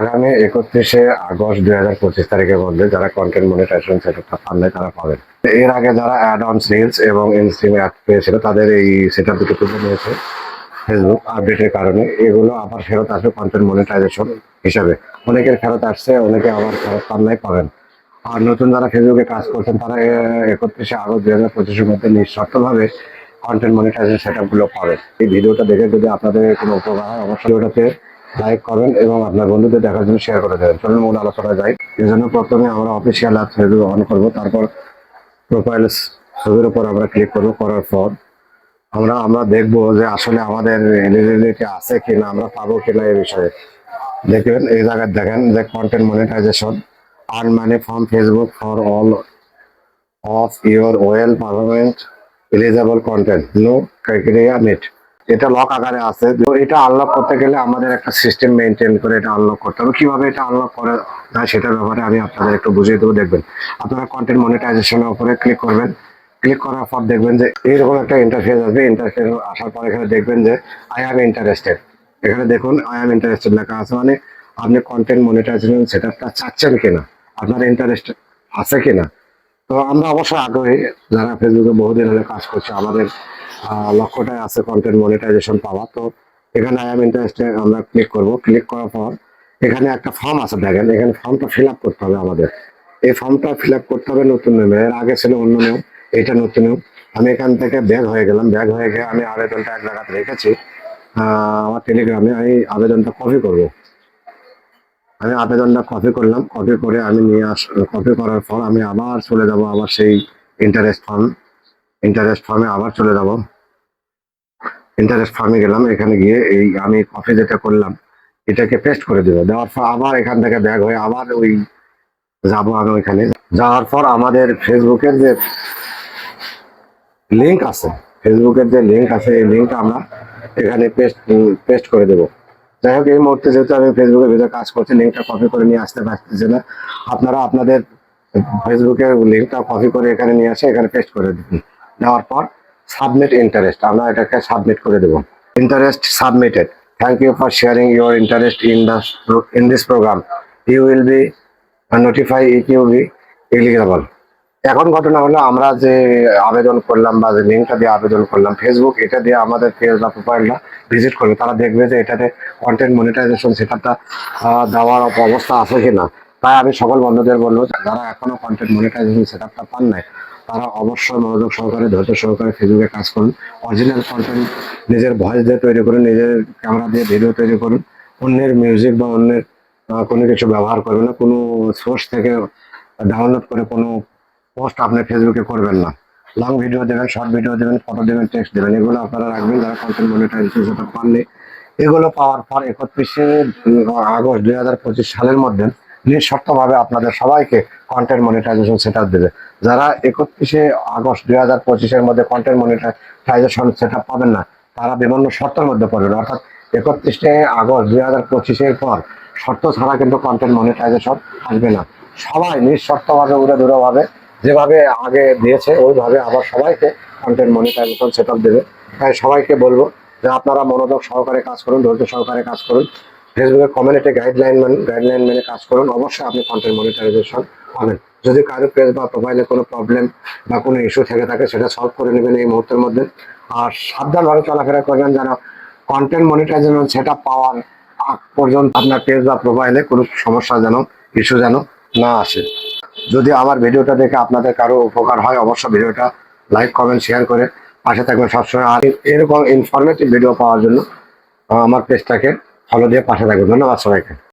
আগামী একত্রিশে আগস্ট দুই হাজার পঁচিশ তারিখের মধ্যে যারা কন্টেন্ট মনিটাইজেশন সেটআপটা পান নাই তারা পাবেন। এর আগে যারা অ্যাড অন সেলস এবং ইনস্ট্রিম অ্যাড পেয়েছিল, তাদের এই সেটআপ দুটো তুলে নিয়েছে ফেসবুক আপডেটের কারণে। এগুলো আবার ফেরত আসবে কন্টেন্ট মনিটাইজেশন হিসাবে। অনেকের ফেরত আসছে, অনেকে আবার ফেরত পান নাই পাবেন। আর নতুন যারা ফেসবুকে কাজ করছেন, তারা একত্রিশে আগস্ট দুই হাজার পঁচিশের মধ্যে নিঃশর্তভাবে কন্টেন্ট মনিটাইজেশন সেটআপগুলো পাবেন। এই ভিডিওটা দেখে যদি আপনাদের কোনো উপকার হয়, অবশ্যই ওটাতে লাইক করবেন এবং আপনার বন্ধুদের দেখার জন্য শেয়ার করে দেবেন। চলুন মূল আলোচনা যাই। এই জন্য প্রথমে আমরা অফিসিয়াল অ্যাপ ফেসবুক অন করব। তারপর প্রোফাইল ছবির উপর আমরা ক্লিক করব করার পর। আমরা আমরা দেখব যে আসলে আমাদের এলিজিবিলিটি আছে কিনা, আমরা পাবো কিনা এই বিষয়ে। দেখবেন, এই জায়গায় দেখেন যে content monetization earn money from Facebook for all of your well permanent eligible content no criteria meet এটা লক আকারে আছে। তো এটা আনলক করতে গেলে আমাদের একটা সিস্টেম মেনটেন করে এটা আনলক করতে হবে। কীভাবে এটা আনলক করে যায় সেটার ব্যাপারে আমি আপনাদের একটু বুঝিয়ে দেবো। দেখবেন, আপনারা কন্টেন্ট মনিটাইজেশনের উপরে ক্লিক করবেন। ক্লিক করার পর দেখবেন যে এইরকম একটা ইন্টারফেস আসবে। ইন্টারফেস আসার পর এখানে দেখবেন যে আই অ্যাম ইন্টারেস্টেড এখানে দেখুন আই অ্যাম ইন্টারেস্টেড লেখা আছে মানে আপনি কন্টেন্ট মনিটাইজেশন সেটআপটা চাচ্ছেন কিনা? আপনার ইন্টারেস্ট আছে কিনা? তো আমরা অবশ্যই আগ্রহী। যারা ফেসবুকে বহুদিন হলে কাজ করছে, আমাদের লক্ষ্যটাই আছে কন্টেন্ট মনিটাইজেশন পাওয়া। তো এখানে আই এম ইন্টারেস্টেড আমরা ক্লিক করব। ক্লিক করার পর এখানে একটা ফর্ম আছে, দেখেন। এখানে ফর্মটা ফিল আপ করতে হবে আমাদের। এই ফর্মটা ফিল আপ করতে হবে নতুন নিয়মে এর আগে ছিল অন্য নেম এটা নতুন নিয়ম আমি এখান থেকে ব্যাগ হয়ে গেলাম। ব্যাগ হয়ে গিয়ে আমি আবেদনটা এক জায়গাতে রেখেছি। আমার টেলিগ্রামে আমি আবেদনটা কপি করব। আমি আবেদনটা কপি করলাম। কপি করে আমি নিয়ে আস কপি করার পর আমি আবার চলে যাব আবার সেই ইন্টারেস্ট ফার্ম ইন্টারেস্ট ফার্মে আবার চলে যাব। ইন্টারেস্ট ফার্মে গেলাম, এখানে গিয়ে এই আমি কপি যেটা করলাম, এটাকে পেস্ট করে দেবো। দেওয়ার পর আবার এখান থেকে ব্যাগ হয়ে আবার ওই যাব আমি ওইখানে। যাওয়ার পর আমাদের ফেসবুকের যে লিঙ্ক আছে, ফেসবুকের যে লিঙ্ক আছে, এই লিঙ্কটা আমরা এখানে পেস্ট পেস্ট করে দেবো। যাই হোক, এই মুহূর্তে যেহেতু আমি ফেসবুকের ভিতরে কাজ করছি লিঙ্কটা কপি করে নিয়ে আসতে পারতেছি না। আপনারা আপনাদের ফেসবুকের লিঙ্কটা কপি করে এখানে নিয়ে আসে, এখানে পেস্ট করে দিন। দেওয়ার পর সাবমিট ইন্টারেস্ট আমরা এটাকে সাবমিট করে দেবো। Interest submitted thank you for sharing your interest in the in this program you will be notify it you be eligible এখন ঘটনা হলো, আমরা যে আবেদন করলাম বা যে লিঙ্কটা দিয়ে আবেদন করলাম ফেসবুক এটা দিয়ে আমাদের পেজ বা প্রোফাইলটা ভিজিট করবে। তারা দেখবে যে এটাতে কন্টেন্ট মনিটাইজেশন সেটাটা দেওয়ার অবস্থা আছে কিনা। তাই আমি সকল বন্ধুদের বলব, যারা এখনও কন্টেন্ট মনিটাইজেশন সেটআপটা পান নাই তারা অবশ্যই মনোযোগ সহকারে, ধৈর্য সহকারে ফেসবুকে কাজ করুন। অরিজিনাল কন্টেন্ট নিজের ভয়েস দিয়ে তৈরি করুন, নিজের ক্যামেরা দিয়ে ভিডিও তৈরি করুন। অন্যের মিউজিক বা অন্যের কোনো কিছু ব্যবহার করবেন না। কোনো সোর্স থেকে ডাউনলোড করে কোনো পোস্ট আপনি ফেসবুকে করবেন না। লং ভিডিও দেবেন শর্ট ভিডিও দেবেন ফটো দেবেন টেক্সট দেবেন। এগুলো আপনারা রাখবেন যারা কন্টেন্ট মনিটাইজেশন সেটা পাননি এগুলো পাওয়ার পর একত্রিশে আগস্ট দুই হাজার পঁচিশ সালের মধ্যে নিঃশর্তভাবে আপনাদের সবাইকে কন্টেন্ট মনিটাইজেশন সেট আপ দেবে। যারা একত্রিশে আগস্ট দুই হাজার পঁচিশের মধ্যে কন্টেন্ট মনিটাইজেশন সেট আপ পাবেন না, তারা বিভিন্ন শর্তের মধ্যে পড়বেন। অর্থাৎ একত্রিশে আগস্ট দুই হাজার পঁচিশের পর শর্ত ছাড়া কিন্তু কন্টেন্ট মনিটাইজেশন আসবে না। সবাই নিঃশর্তভাবে উড়ে দূরভাবে যেভাবে আগে দিয়েছে, ওইভাবে আবার সবাইকে কন্টেন্ট মনিটাইজেশন সেট আপ দেবে। তাই সবাইকে বলব যে আপনারা মনোযোগ সহকারে কাজ করুন, ধৈর্য সহকারে কাজ করুন। ফেসবুকের কমিউনিটি গাইডলাইন মেনে গাইডলাইন মেনে কাজ করুন। অবশ্যই আপনি কন্টেন্ট মনিটাইজেশন পাবেন। যদি কারও পেজ বা প্রোফাইলে কোনো প্রবলেম বা কোনো ইস্যু থেকে থাকে, সেটা সলভ করে নেবেন এই মুহূর্তের মধ্যে। আর সাবধানভাবে চলাফেরা করবেন যেন কন্টেন্ট মনিটাইজেশন সেটা পাওয়ার আগ পর্যন্ত আপনার পেজ বা প্রোফাইলে কোনো সমস্যা যেন ইস্যু যেন না আসে। যদি আমার ভিডিওটা দেখে আপনাদের কারও উপকার হয়, অবশ্যই ভিডিওটা লাইক কমেন্ট শেয়ার করে পাশে থাকবেন সবসময়। আর এরকম ইনফরমেটিভ ভিডিও পাওয়ার জন্য আমার পেজটাকে দিয়ে পাশে থাকবেন। ধন্যবাদ সবাইকে।